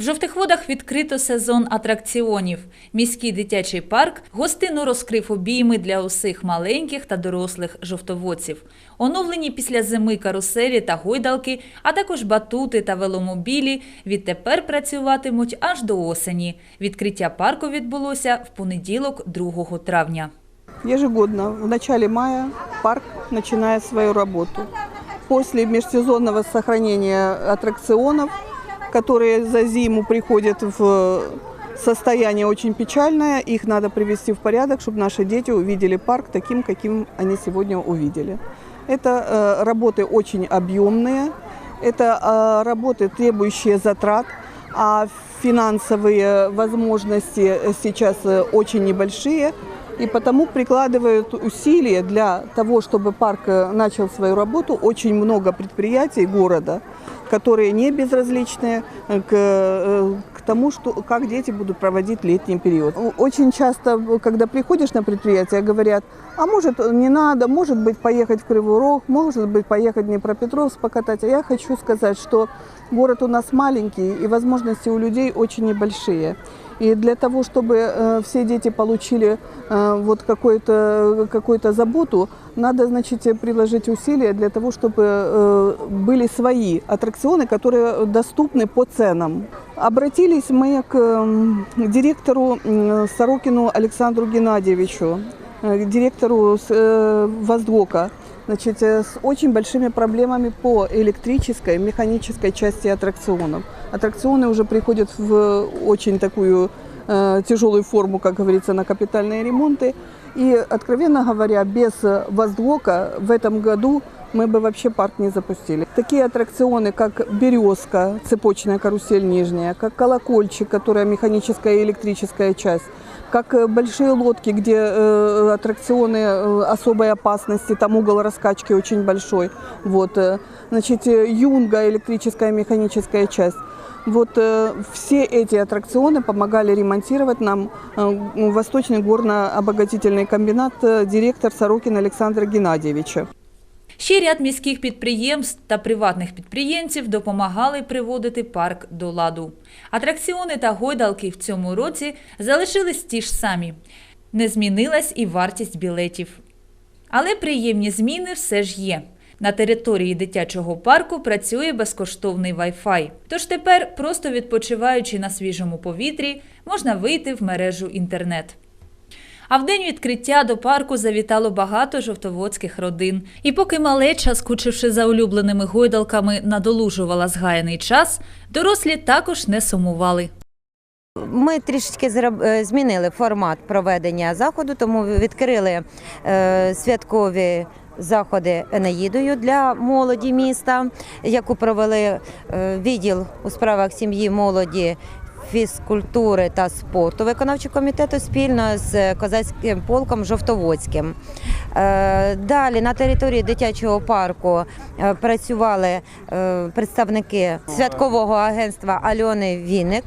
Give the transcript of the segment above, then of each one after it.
В жовтих водах відкрито сезон атракціонів. Міський дитячий парк гостину розкрив обійми для усіх маленьких та дорослих жовтоводців. Оновлені після зими каруселі та гойдалки, а також батути та веломобілі відтепер працюватимуть аж до осені. Відкриття парку відбулося в понеділок, 2 травня. Ежегодно в начале мая парк начинает свою работу. После межсезонного сохранения аттракционов, которые за зиму приходят в состояние очень печальное, их надо привести в порядок, чтобы наши дети увидели парк таким, каким они сегодня увидели. Это э, работы очень объемные, это э, работы, требующие затрат, а финансовые возможности сейчас э, очень небольшие. И потому прикладывают усилия для того, чтобы парк э, начал свою работу. Очень много предприятий города, которые не безразличны э, к, э, к тому, что, как дети будут проводить летний период. Очень часто, когда приходишь на предприятие, говорят, а может не надо, может быть поехать в Кривой Рог, может быть поехать в Днепропетровск покатать. А я хочу сказать, что город у нас маленький и возможности у людей очень небольшие. И для того, чтобы э, все дети получили э, вот какую-то какую заботу, надо, значит, приложить усилия для того, чтобы э, были свои аттракционы, которые доступны по ценам. Обратились мы к м, директору м, Сорокину Александру Геннадьевичу, э, директору с, э, Воздока, значит, э, с очень большими проблемами по электрической, механической части аттракционов. Аттракционы уже приходят в очень такую э, тяжелую форму, как говорится, на капитальные ремонты. И, откровенно говоря, без воздока в этом году мы бы вообще парк не запустили. Такие аттракционы, как «Березка», цепочная карусель нижняя, как «Колокольчик», которая механическая и электрическая часть, как э, большие лодки, где э, аттракционы э, особой опасности, там угол раскачки очень большой. Вот, э, значит, э, юнга, электрическая и механическая часть. Вот э, все эти аттракционы помогали ремонтировать нам э, Восточный горно-обогатительный комбинат, э, директор Сорокин Александра Геннадьевича. Ще ряд міських підприємств та приватних підприємців допомагали приводити парк до ладу. Атракціони та гойдалки в цьому році залишились ті ж самі. Не змінилась і вартість білетів. Але приємні зміни все ж є. На території дитячого парку працює безкоштовний Wi-Fi. Тож тепер, просто відпочиваючи на свіжому повітрі, можна вийти в мережу інтернет. А в день відкриття до парку завітало багато жовтоводських родин. І поки малеча, скучивши за улюбленими гойдалками, надолужувала згаяний час, дорослі також не сумували. Ми трішечки е, змінили формат проведення заходу, тому відкрили е, святкові заходи Енеїдою для молоді міста, яку провели е, відділ у справах сім'ї, молоді. Фізкультури та спорту виконавчого комітету спільно з козацьким полком Жовтоводським. Е, Далі на території дитячого парку е, працювали е, представники святкового агентства Альони Вінник.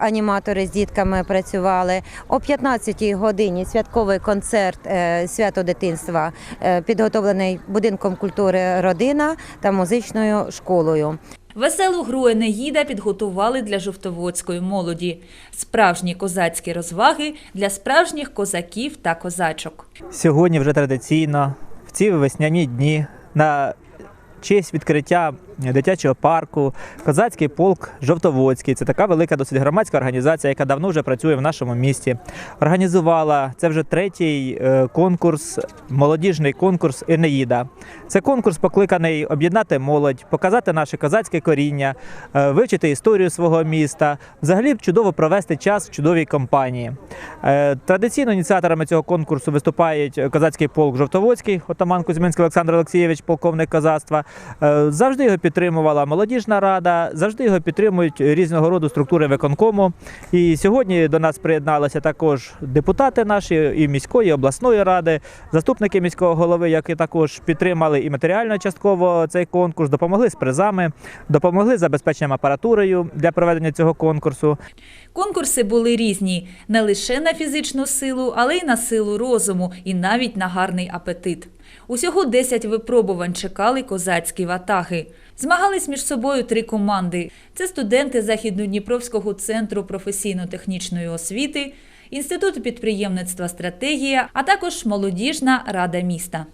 Аніматори з дітками працювали о 15-й годині. Святковий концерт свято дитинства підготовлений будинком культури родина та музичною школою. Веселу гру Енеїда підготували для жовтоводської молоді. Справжні козацькі розваги для справжніх козаків та козачок. Сьогодні вже традиційно в ці весняні дні на честь відкриття дитячого парку Козацький полк Жовтоводський. Це така велика досить громадська організація, яка давно вже працює в нашому місті. Організувала це вже третій е, конкурс, молодіжний конкурс Енеїда. Це конкурс покликаний об'єднати молодь, показати наше козацьке коріння, е, вивчити історію свого міста, взагалі чудово провести час в чудовій компанії. Е, Традиційно ініціаторами цього конкурсу виступають козацький полк Жовтоводський, отаман Кузьминський Олександр Олексійович, полковник козацтва. Завжди його підтримувала молодіжна рада, завжди його підтримують різного роду структури виконкому. І сьогодні до нас приєдналися також депутати наші і міської, і обласної ради, заступники міського голови, які також підтримали і матеріально частково цей конкурс, допомогли з призами, допомогли з забезпеченням апаратурою для проведення цього конкурсу. Конкурси були різні не лише на фізичну силу, але й на силу розуму і навіть на гарний апетит. Усього 10 випробувань чекали козацькі ватаги. Змагались між собою три команди: це студенти Західнодніпровського центру професійно-технічної освіти, Інституту підприємництва стратегія, а також молодіжна рада міста.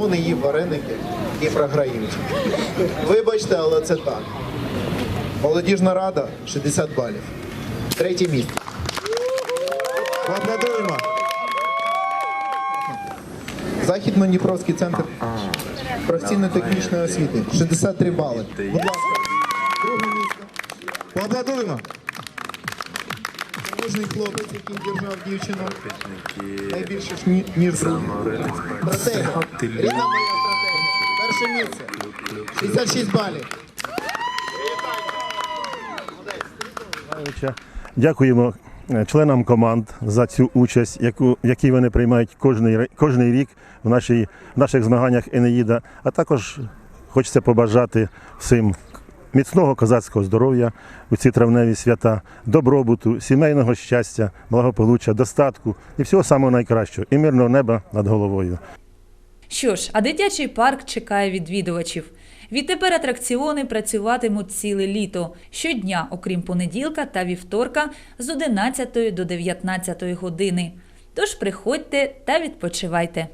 Хто не їв вареники і програють. Вибачте, але це так. Молодіжна рада 60 балів. Третє місце. Поаплодуємо. Західно-Дніпровський центр професійно-технічної освіти 63 бали. Будь ласка, друге місце. Поаплодуємо. Мужний хлопець, який держав дівчину найбільше ніж другий. Стратегія. Рідна моя стратегія. Перше місце. 66 балів. Дякуємо е, членам команд за цю участь, яку, які вони приймають кожний, кожний рік в, нашій, в наших змаганнях Енеїда. А також хочеться побажати всім міцного козацького здоров'я у ці травневі свята, добробуту, сімейного щастя, благополуччя, достатку і всього самого найкращого, і мирного неба над головою. Що ж, а дитячий парк чекає відвідувачів. Відтепер атракціони працюватимуть ціле літо щодня, окрім понеділка та вівторка з 11 до 19 години. Тож приходьте та відпочивайте.